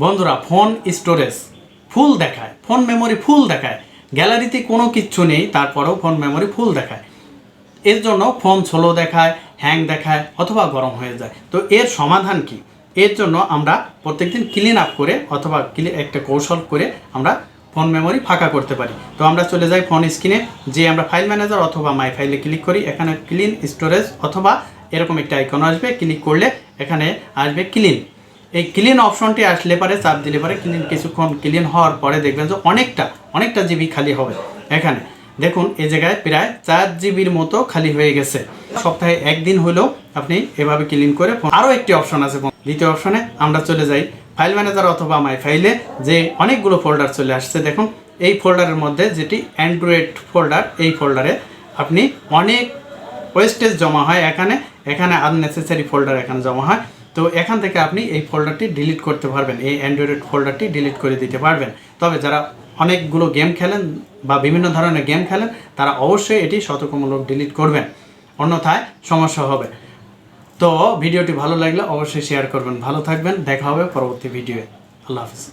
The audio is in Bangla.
বন্ধুরা, ফোন স্টোরেজ। ফুল দেখায়, ফোন মেমোরি ফুল দেখায়। গ্যালারিতে কোনো কিচ্ছু নেই, তারপরেও ফোন মেমোরি ফুল দেখায়। এর জন্য ফোন স্লো দেখায়, হ্যাং দেখায়, অথবা গরম হয়ে যায়। তো এর সমাধান কি? এর জন্য আমরা প্রত্যেকদিন ক্লিন আপ করে অথবা একটা কৌশল করে আমরা ফোন মেমোরি ফাঁকা করতে পারি। তো আমরা চলে যাই ফোন স্ক্রিনে যে আমরা ফাইল ম্যানেজার অথবা মাই ফাইলে ক্লিক করি। এখানে ক্লিন স্টোরেজ অথবা এরকম একটা আইকন আসবে ক্লিক করলে এখানে আসবে ক্লিন এই ক্লিন অপশনটি আসলে পারে, চাপ দিলে পারে ক্লিন কিছুক্ষণ ক্লিন হওয়ার পরে দেখবেন যে অনেকটা অনেকটা জিবি খালি হবে। এখানে দেখুন, এই জায়গায় প্রায় চার জিবির মতো খালি হয়ে গেছে। সপ্তাহে একদিন হলেও আপনি এভাবে ক্লিন করে আরও একটি অপশন আছে দ্বিতীয় অপশনে আমরা চলে যাই ফাইল ম্যানেজার অথবা মাই ফাইলে যে অনেকগুলো ফোল্ডার চলে আসছে। দেখুন, এই ফোল্ডারের মধ্যে যেটি অ্যান্ড্রয়েড ফোল্ডার এই ফোল্ডারে আপনি অনেক ওয়েস্টেজ জমা হয়। এখানে এখানে আননেসেসারি ফোল্ডার এখানে জমা হয়। তো এখান থেকে আপনি এই ফোল্ডারটি ডিলিট করতে পারবেন, এই অ্যান্ড্রয়েড ফোল্ডারটি ডিলিট করে দিতে পারবেন। তবে যারা অনেকগুলো গেম খেলেন বা বিভিন্ন ধরনের গেম খেলেন, তারা অবশ্যই এটি সতর্কমূলক ডিলিট করবেন। অন্যথায় সমস্যা হবে। তো ভিডিওটি ভালো লাগলে অবশ্যই শেয়ার করবেন। ভালো থাকবেন। দেখা হবে পরবর্তী ভিডিওয়ে আল্লাহ হাফিজ।